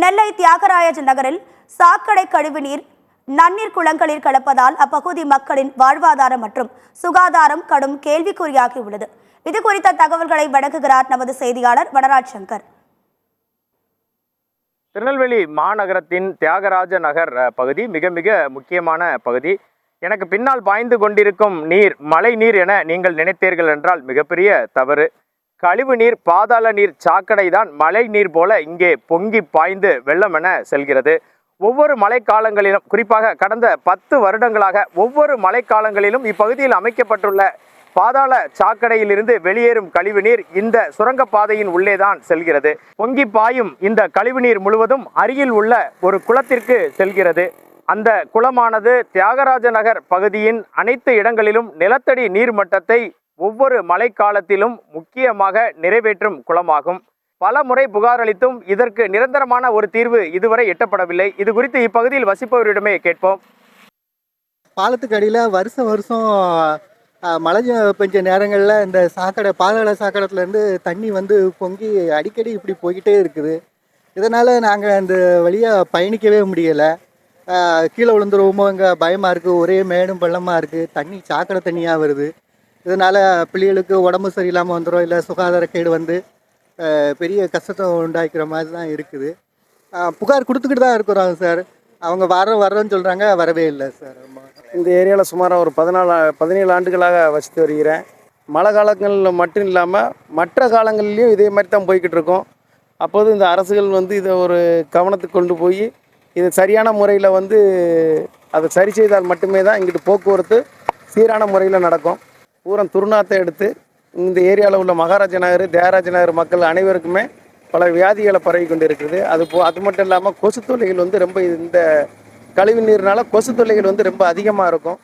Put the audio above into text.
நெல்லை தியாகராயஜ நகரில் சாக்கடை கழிவுநீர் நன்னீர் குளங்களில் கலப்பதால் அப்பகுதி மக்களின் வாழ்வாதாரம் மற்றும் சுகாதாரம் கடும் கேள்விக்குறியாகியுள்ளது. இது குறித்த தகவல்களை வழங்குகிறார் நமது செய்தியாளர் வனராஜ் சங்கர். திருநெல்வேலி மாநகரத்தின் தியாகராஜ நகர் பகுதி மிக மிக முக்கியமான பகுதி. எனக்கு பின்னால் பாய்ந்து கொண்டிருக்கும் நீர் மழை நீர் என நீங்கள் நினைத்தீர்கள் என்றால் மிகப்பெரிய தவறு. கழிவு நீர் பாதாள நீர் சாக்கடை தான் மழை நீர் போல இங்கே பொங்கி பாய்ந்து வெள்ளம் என செல்கிறது. ஒவ்வொரு மழைக்காலங்களிலும் குறிப்பாக கடந்த பத்து வருடங்களாக ஒவ்வொரு மழைக்காலங்களிலும் இப்பகுதியில் அமைக்கப்பட்டுள்ள பாதாள சாக்கடையிலிருந்து வெளியேறும் கழிவுநீர் இந்த சுரங்கப்பாதையின் உள்ளேதான் செல்கிறது. பொங்கி பாயும் இந்த கழிவுநீர் முழுவதும் அருகில் உள்ள ஒரு குளத்திற்கு செல்கிறது. அந்த குளமானது தியாகராஜ நகர் பகுதியின் அனைத்து இடங்களிலும் நிலத்தடி நீர் மட்டத்தை ஒவ்வொரு மழைக்காலத்திலும் முக்கியமாக நிறைவேற்றும் குளமாகும். பல முறை புகார் அளித்தும் இதற்கு நிரந்தரமான ஒரு தீர்வு இதுவரை எட்டப்படவில்லை. இது குறித்து இப்பகுதியில் வசிப்பவரிடமே கேட்போம். பாலத்துக்கு அடியில் வருஷம் வருஷம் மழை பெஞ்ச நேரங்களில் இந்த சாக்கடை பாதாள சாக்கடைத்துலேருந்து தண்ணி வந்து பொங்கி அடிக்கடி இப்படி போய்கிட்டே இருக்குது. இதனால் நாங்கள் அந்த வழியாக பயணிக்கவே முடியலை. கீழே விழுந்துருவோமோங்க பயமாக இருக்குது ஒரே மேடும் பள்ளமாக இருக்குது தண்ணி சாக்கடை தண்ணியாக வருது. இதனால் பிள்ளைகளுக்கு உடம்பு சரியில்லாமல் வந்துடும் இல்லை சுகாதாரக்கேடு வந்து பெரிய கஷ்டத்தை உண்டாக்கிற மாதிரி தான் இருக்குது. புகார் கொடுத்துக்கிட்டு தான் இருக்கிறோம் சார். அவங்க வர வர்றேன்னு சொல்கிறாங்க வரவே இல்லை சார். இந்த ஏரியாவில் சுமாராக ஒரு பதினாலு பதினேழு ஆண்டுகளாக வசித்து வருகிறேன். மழை காலங்களில் மட்டும் இல்லாமல் மற்ற காலங்கள்லேயும் இதே மாதிரி தான் போய்கிட்டு இருக்கோம். அப்போது இந்த அரசுகள் வந்து இதை ஒரு கவனத்துக்கு கொண்டு போய் இது சரியான முறையில் வந்து அதை சரி செய்தால் மட்டுமே தான் இங்கிட்டு போக்குவரத்து சீரான முறையில் நடக்கும். பூரா துர்நாத்தை எடுத்து இந்த ஏரியாவில் உள்ள மகாராஜ நகர் தேராஜ நகர் மக்கள் அனைவருக்குமே பல வியாதிகளை பரவி கொண்டு இருக்குது அது போ அது மட்டும் இல்லாமல் கொசு தொல்லைகள் வந்து ரொம்ப இந்த கழிவு நீர்னால கொசு தொல்லைகள் வந்து ரொம்ப அதிகமாக இருக்கும்.